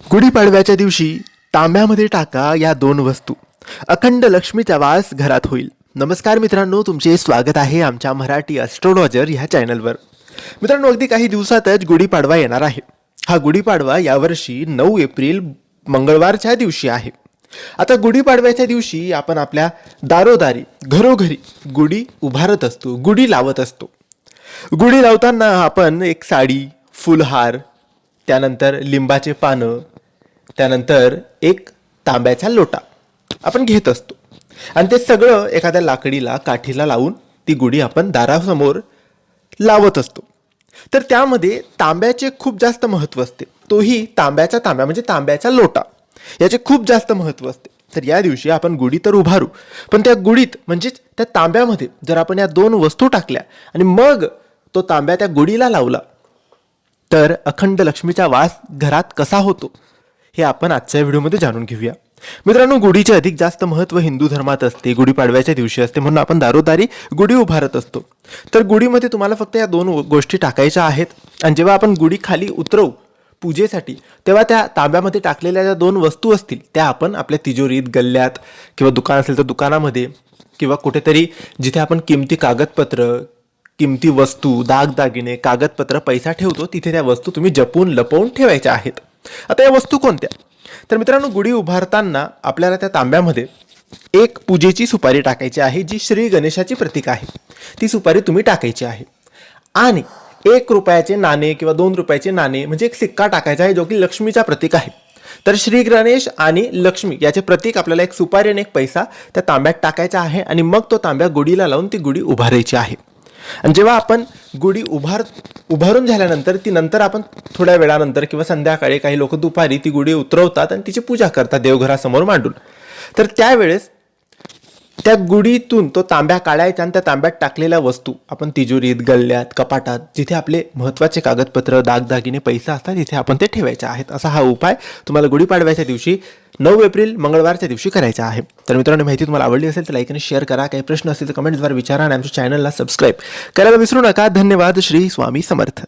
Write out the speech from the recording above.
गुढीपाडव्याच्या दिवशी तांब्यामध्ये टाका या दोन वस्तू. अखंड लक्ष्मीचा वास घरात होईल. नमस्कार मित्रांनो तुमचे स्वागत आहे आमच्या मराठी ॲस्ट्रोलॉजर ह्या चॅनलवर मित्रांनो अगदी काही दिवसातच गुढीपाडवा येणार आहे. हा गुढीपाडवा यावर्षी नऊ एप्रिल मंगळवारच्या दिवशी आहे. आता गुढीपाडव्याच्या दिवशी आपण आपल्या दारोदारी घरोघरी गुढी उभारत असतो गुढी लावत असतो. गुढी लावताना आपण एक साडी फुलहार त्यानंतर लिंबाचे पानं त्यानंतर एक तांब्याचा लोटा. आपण घेत असतो. आणि ते सगळं एखाद्या लाकडीला काठीला लावून ती गुढी आपण दारासमोर लावत असतो. तर त्यामध्ये तांब्याचे खूप जास्त महत्त्व असते. तोही तांब्याचा तांब्या म्हणजे तांब्याचा लोटा. याचे खूप जास्त महत्त्व असते. तर या दिवशी आपण गुढी तर उभारू. पण त्या गुढीत म्हणजेच त्या तांब्यामध्ये जर आपण या दोन वस्तू टाकल्या आणि मग तो तांब्या त्या गुढीला लावला तर अखंड लक्ष्मीचा वास घरात कसा होतो हे आपण आजच्या व्हिडिओमध्ये जाणून घेऊया. मित्रांनो गुढीचे अधिक जास्त महत्त्व हिंदू धर्मात असते. गुढीपाडव्याच्या दिवशी असते म्हणून आपण दारोदारी गुढी उभारत असतो. तर गुढीमध्ये तुम्हाला फक्त या दोन गोष्टी टाकायच्या आहेत. आणि जेव्हा आपण गुढी खाली उतरवू पूजेसाठी तेव्हा त्या तांब्यामध्ये टाकलेल्या ज्या दोन वस्तू असतील त्या आपण आपल्या तिजोरीत गल्ल्यात किंवा दुकान असेल तर दुकानामध्ये किंवा कुठेतरी जिथे आपण किमती कागदपत्र किमती वस्तू दागदागिने कागदपत्र पैसा ठेवतो तिथे त्या वस्तू तुम्ही जपून लपवून ठेवायच्या आहेत. आता या वस्तू कोणत्या? तर मित्रांनो गुढी उभारताना आपल्याला त्या तांब्यामध्ये एक पूजेची सुपारी टाकायची आहे जी श्री गणेशाची प्रतीक आहे. ती सुपारी तुम्ही टाकायची आहे. आणि एक रुपयाचे नाणे किंवा दोन रुपयाचे नाणे म्हणजे एक सिक्का टाकायचा आहे जो की लक्ष्मीचा प्रतीक आहे. तर श्री गणेश आणि लक्ष्मी याचे प्रतीक आपल्याला एक सुपारी आणि एक पैसा त्या तांब्यात टाकायचा आहे आणि मग तो तांब्या गुढीला लावून ती गुढी उभारायची आहे. आणि जेव्हा आपण गुढी उभार उभारून झाल्यानंतर ती नंतर आपण थोड्या वेळानंतर किंवा संध्याकाळी काही लोक दुपारी ती गुढी उतरवतात आणि तिची पूजा करतात देवघरासमोर मांडून. तर त्यावेळेस त्या गुढीतून तो तांब्या काढायचा आणि त्या तांब्यात टाकलेल्या वस्तू आपण तिजोरीत गल्ल्यात कपाटात जिथे आपले महत्त्वाचे कागदपत्र दागदागिने पैसा असतात तिथे आपण ते ठेवायचे आहेत. असा हा उपाय तुम्हाला गुढीपाडव्याच्या दिवशी नऊ एप्रिल मंगळवारच्या दिवशी करायचा आहे. तर मित्रांनो माहिती तुम्हाला आवडली असेल तर लाईक आणि शेअर करा. काही प्रश्न असतील तर कमेंट्सद्वारे विचारा आणि आमच्या चॅनलला सबस्क्राईब करायला विसरू नका. धन्यवाद. श्री स्वामी समर्थ.